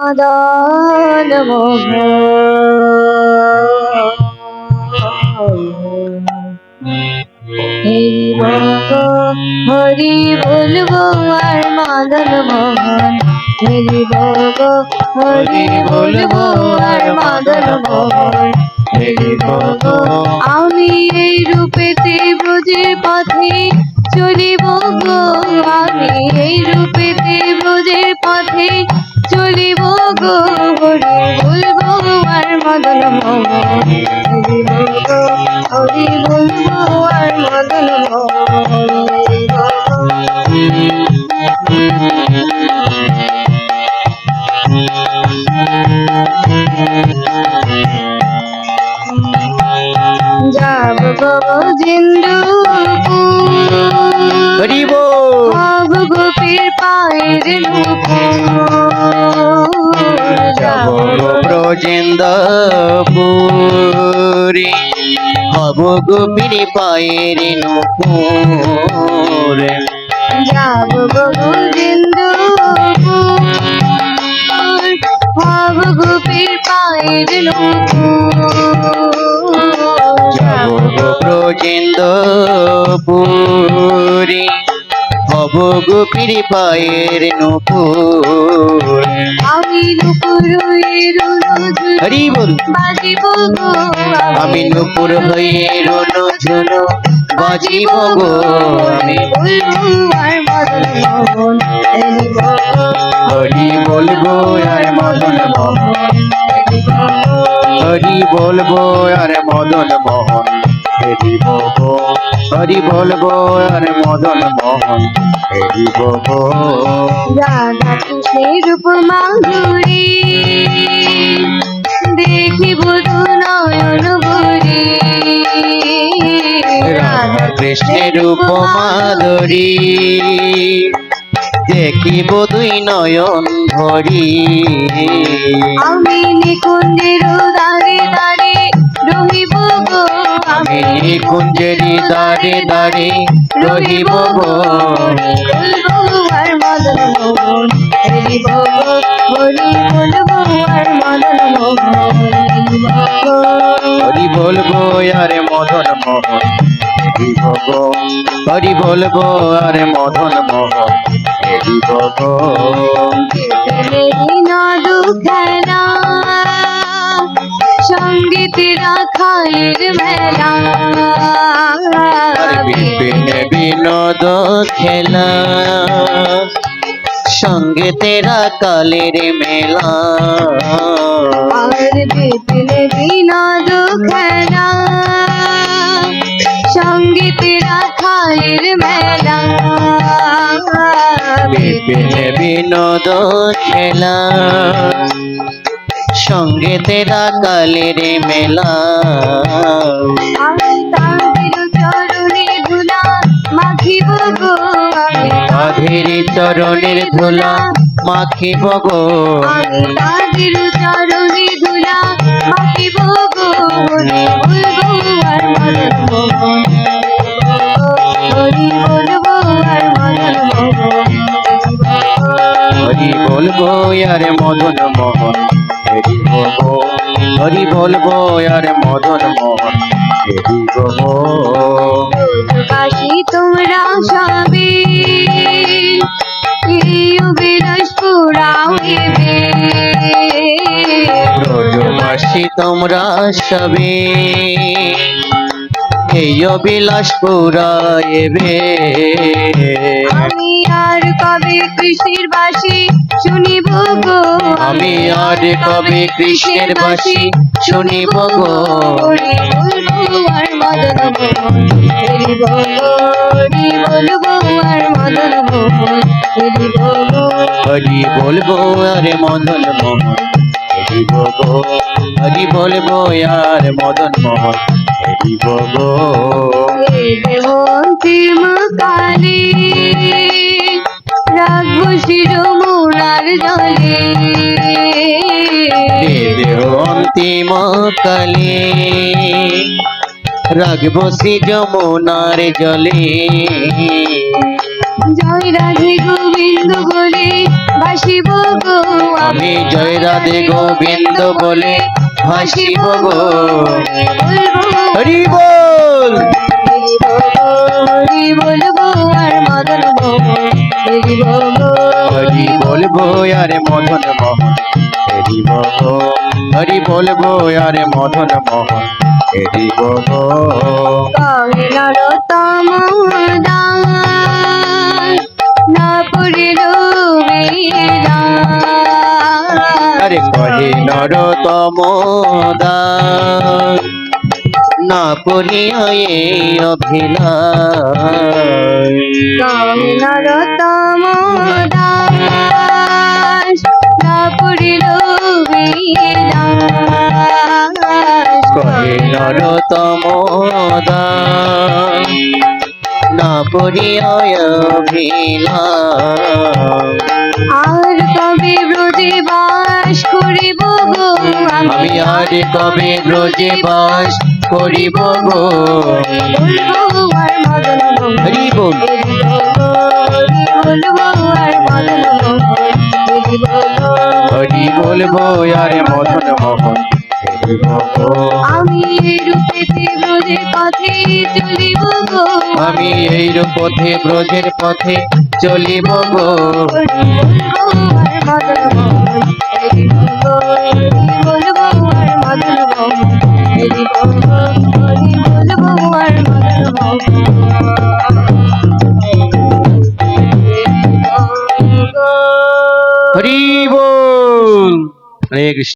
মদন হরি বলব আর মদন মোহন হরি বলব হরি বলব আর মদন মোহন আমি এই রূপেতে ব্রজের পথে চলিব গো আমি এই রূপেতে ব্রজের পথে চলিব গো, হরি বলব মদন মোহন হরি বলব হরি মদন হরি যাব গো জিন্দু হরিব হব গোপীর পায়ের ব্রজেন্দ্রপুরে হব গোপীর পায়ের নুপুর। যাব গো জিন্দু হব গোপীর পায়ের নুপুর। যাব ব্রজেন্দ্রপুরে হব গোপীর পায়ের নুপুর। আমি নুপুর হরি বল। বাজিব গো আমি নুপুর হয়ে রনো ঝুনো বাজিব গো। আমি। হরি বলব আর মদন মোহন। হরি বলব আর মদন মোহন। হরি বলব হরি বলব আর মদন মোহন। হরি বলব রাধা কৃষ্ণের রূপ মাধুরী দেখিব দু নয়ন ভরি। রাধা কৃষ্ণের উপমাধুরী দেখিব দুই নয়ন ভরি। আমি নিকুঞ্জের দাঁড়ে দাঁড়ে রহিব গো। আমি কুঞ্জরি দাঁড়ে দাঁড়ে বলব আর মদন মোহন হরি বলব হরি বলব আর মদন মোহন হরি বলব হরি বলব মদন মোহন হরি রাখায়ের মেলা। বিনোদ খেলা। সঙ্গে তেরা কালের মেলা। আর বিপিন বিনোদ খেলা। সংগীত রাখায়ের মেলা। বিপিন বিনোদ খেলা। সঙ্গে তেরা কালের মেলা। তাদের বগো চরণের ধুলা মাখি বগো তাদের চরণে ধুলা মাখি গো। হরি বলব আরে মদন বলব কাশি তোমরা সবে ব্রজবাসী তোমরা সবে এই অবিলাস পুরাইবে আমি আর কবে কৃষির বাসি শুনিব গো? আমি আর কবে কৃষ্ণের বাসি, শুনিব গো। হরি বলব আর মদন মোহন, হরি বলব আর মদন মোহন, হরি বলব। হরি বলব আরে মদন মোহন অন্তিম কালে। রাখব শ্রী যমুনার জলে। জয় রাধে গোবিন্দ বলে বাসিব গো আমি জয় রাধে গোবিন্দ বলে হাসিব গো। হরি বল। হরি বলব আর মদন বলব হরি বলব আরে মদন মোহন হরি বলব আরে মদন মোহন। হরি বল কহে নরতম আরে কহে নরতম না পড়িয়া অভিলাষ কহে অভিলাষ আর কবে ব্রজে বাস করিব গো? আমি আর কবে ব্রজে বাস করিব গো? হরি বলব আর মদন মোহন আমি রূপেতে ব্রজের পথে চলিব গো। আমি এই ব্রজের পথে চলিব গো। হরি বল। হরে কৃষ্ণ।